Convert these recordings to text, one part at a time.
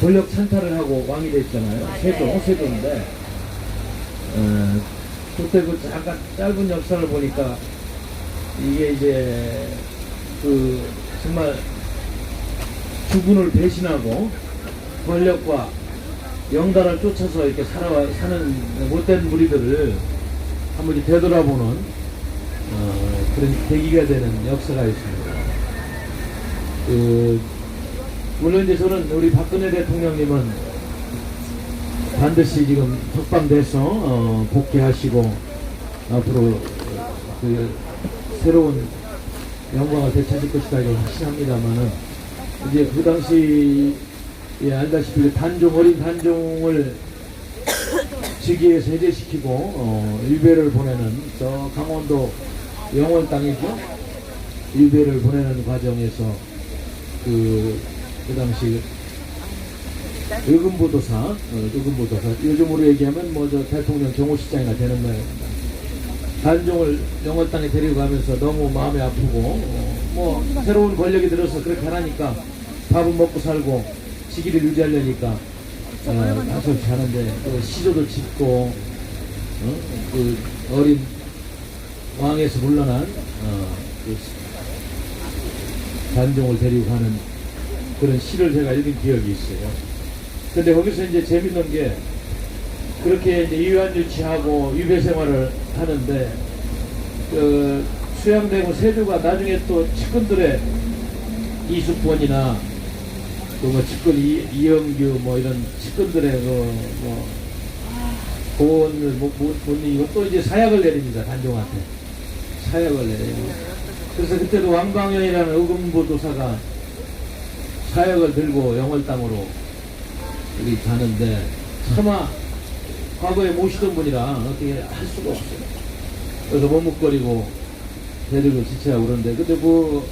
권력 찬탈을 하고 왕이 됐잖아요. 세종, 세종인데, 어, 그때 그 잠깐 짧은 역사를 보니까 이게 이제 그 정말 주군을 배신하고 권력과 영달을 쫓아서 이렇게 살아와 사는 못된 무리들을 한번 되돌아보는 어, 그런 계기가 되는 역사가 있습니다. 그 물론 이제 저는 우리 박근혜 대통령님은 반드시 지금 석방돼서 어, 복귀하시고 앞으로 그 새로운 영광을 되찾을 것이다 이걸 확신합니다만은 이제 그 당시 예, 알다시피 그 단종 어린 단종을 직위에서 해제시키고 어, 일베를 보내는 저 강원도 영월 땅이죠? 일베를 보내는 과정에서 그, 그 당시 의금보도사, 어, 의금보도사, 요즘으로 얘기하면 뭐 저 대통령 경호실장이나 되는 모양입니다. 단종을 영월 땅에 데리고 가면서 너무 마음이 아프고, 어, 뭐 새로운 권력이 들어서 그렇게 하라니까 밥은 먹고 살고 시기를 유지하려니까 어, 다소없이 하는데 또 시조도 짓고 어? 그 어린 왕에서 물러난 어, 그 단종을 데리고 가는 그런 시를 제가 읽은 기억이 있어요. 근데 거기서 이제 재밌는 게 그렇게 이제 유한유치하고 유배 생활을 하는데 그 수양대군 세조가 나중에 또 측근들의 이숙권이나 또뭐 측근 이, 이영규 뭐 이런 측근들의 그뭐 못, 못 이기고 또 이제 사약을 내립니다 단종한테 사약을 내려요. 그래서 그때도 왕방현이라는 의금보도사가 사역을 들고 영월 땅으로 우리 가는데 차마 과거에 모시던 분이라 어떻게 할 수가 없어요. 그래서 머뭇거리고 데리고 지체하고 그러는데 근데 그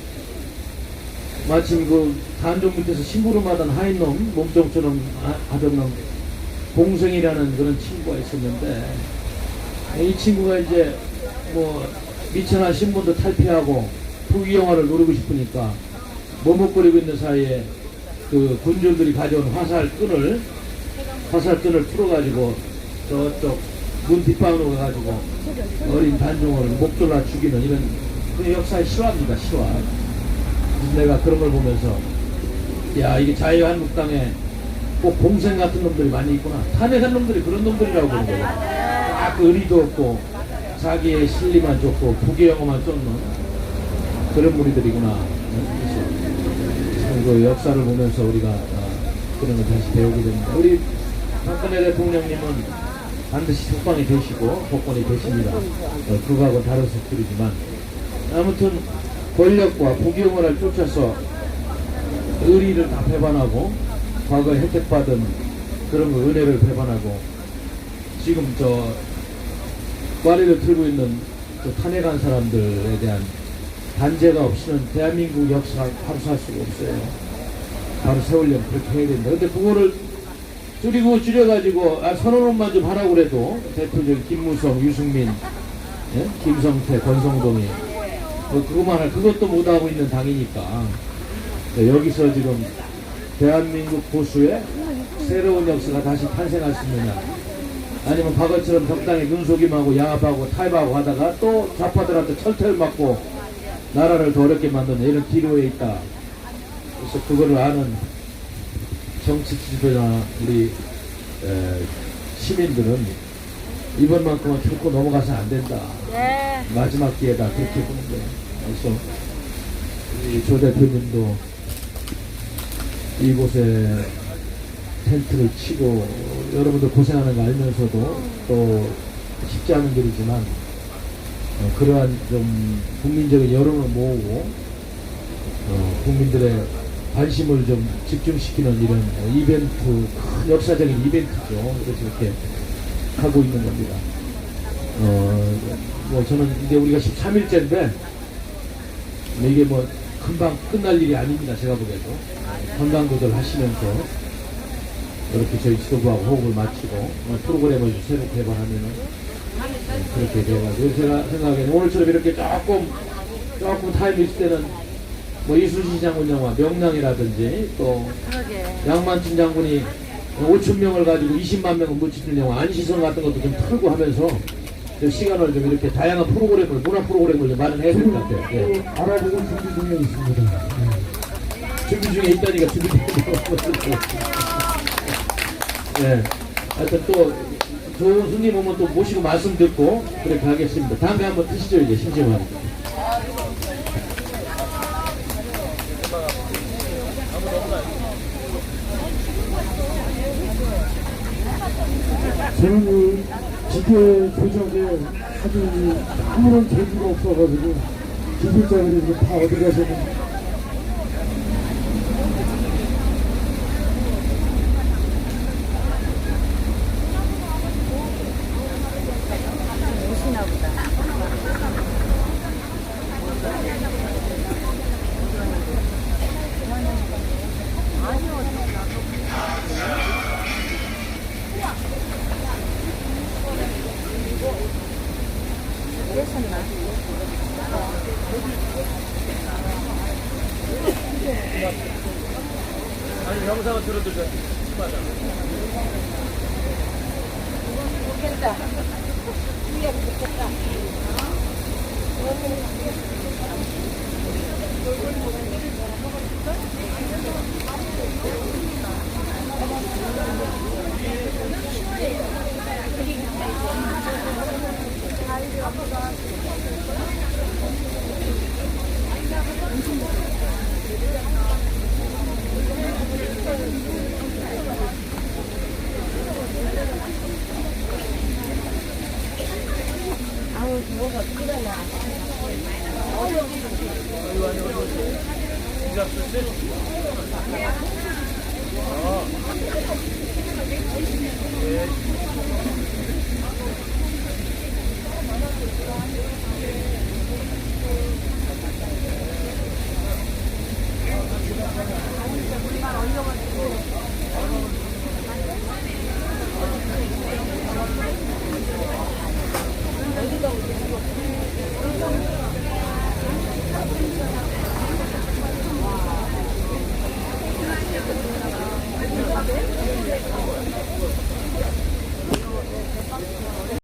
마침 그 단종 밑에서 심부름 하던 하인놈 몸종처럼 하- 하던 놈 공생이라는 그런 친구가 있었는데 이 친구가 이제 뭐 미천한 신분도 탈피하고 부귀영화를 누리고 싶으니까 머뭇거리고 있는 사이에 그 군중들이 가져온 화살 끈을 화살 끈을 풀어가지고 저쪽 문 뒷방으로 가가지고 어린 단종을 목 졸라 죽이는 이런 그 역사의 실화입니다 실화. 내가 그런 걸 보면서 야 이게 자유한국당에 꼭 공생 같은 놈들이 많이 있구나. 탄핵한 놈들이 그런 놈들이라고 보는 거예요. 아그 의리도 없고 자기의 실리만 쫓고 부귀영화만 쫓는 그런 무리들이구나 그 역사를 보면서 우리가 아, 그런 걸 다시 배우게 됩니다. 우리 박근혜 대통령님은 반드시 석방이 되시고 복권이 되십니다. 어, 그거하고 다른 속들이지만 아무튼 권력과 부귀영화를 쫓아서 의리를 다 배반하고 과거에 혜택받은 그런 거 은혜를 배반하고 지금 저 꽈리를 틀고 있는 그 탄핵한 사람들에 대한 단죄가 없이는 대한민국 역사가 바로 살 수가 없어요. 바로 세우려면 그렇게 해야 된다. 근데 그거를 줄이고 줄여가지고 아, 선언만 좀 하라고 그래도 대표적인 김무성, 유승민, 예? 김성태, 권성동이 뭐 그것만 할 그것도 못하고 있는 당이니까 네, 여기서 지금 대한민국 보수의 새로운 역사가 다시 탄생할 수 있느냐 아니면 과거처럼 적당히 눈속임하고 양압하고 타협하고 하다가 또 좌파들한테 철퇴를 맞고 나라를 더 어렵게 만드는 이런 기로에 있다. 그래서 그거를 아는 정치 지도자나 우리 에, 시민들은 이번만큼은 결코 넘어가서는 안 된다. 네. 마지막 기회다. 그렇게 보는데. 그래서 우리 조 대표님도 이곳에 텐트를 치고 여러분들 고생하는 거 알면서도 또 쉽지 않은 일이지만 어, 그러한 좀 국민적인 여론을 모으고 어, 국민들의 관심을 좀 집중시키는 이런 어, 이벤트 큰 역사적인 이벤트죠 그래서 이렇게 하고 있는 겁니다. 어, 뭐 저는 이제 우리가 13일째인데 이게 뭐 금방 끝날 일이 아닙니다. 제가 보기에도 건강조절 하시면서 이렇게 저희 지도부하고 호흡을 맞추고 어, 프로그램을 좀 새로 개발하면은 네, 그렇게 돼가지고 제가 생각하기에는 오늘처럼 이렇게 조금 조금 타임이 있을 때는 뭐 이순신 장군 영화 명랑이라든지 또. 양만춘 장군이 5천 명을 가지고 20만 명을 묻히는 영화 안시성 같은 것도 좀 풀고 하면서 좀 시간을 좀 이렇게 다양한 프로그램을 문화 프로그램을 좀 마련해야 될 것 같아요. 예. 또 알아보고 준비 중에 있습니다. 네. 준비 중에 있다니까 준비 중에 예. 하여튼 또 좋은 손님 오면 또 모시고 말씀 듣고 그렇게 하겠습니다. 다음에 한번 드시죠 이제 심심하니까. 저는 이 지대 조작에 아주 이 아무런 재주가 없어가지고 기술자들이 다 어디 가서는 오시나 보다. 그랬었나? 아니 영상을 들어도 돼. 좋겠다. 위에 좋겠다. Yeah.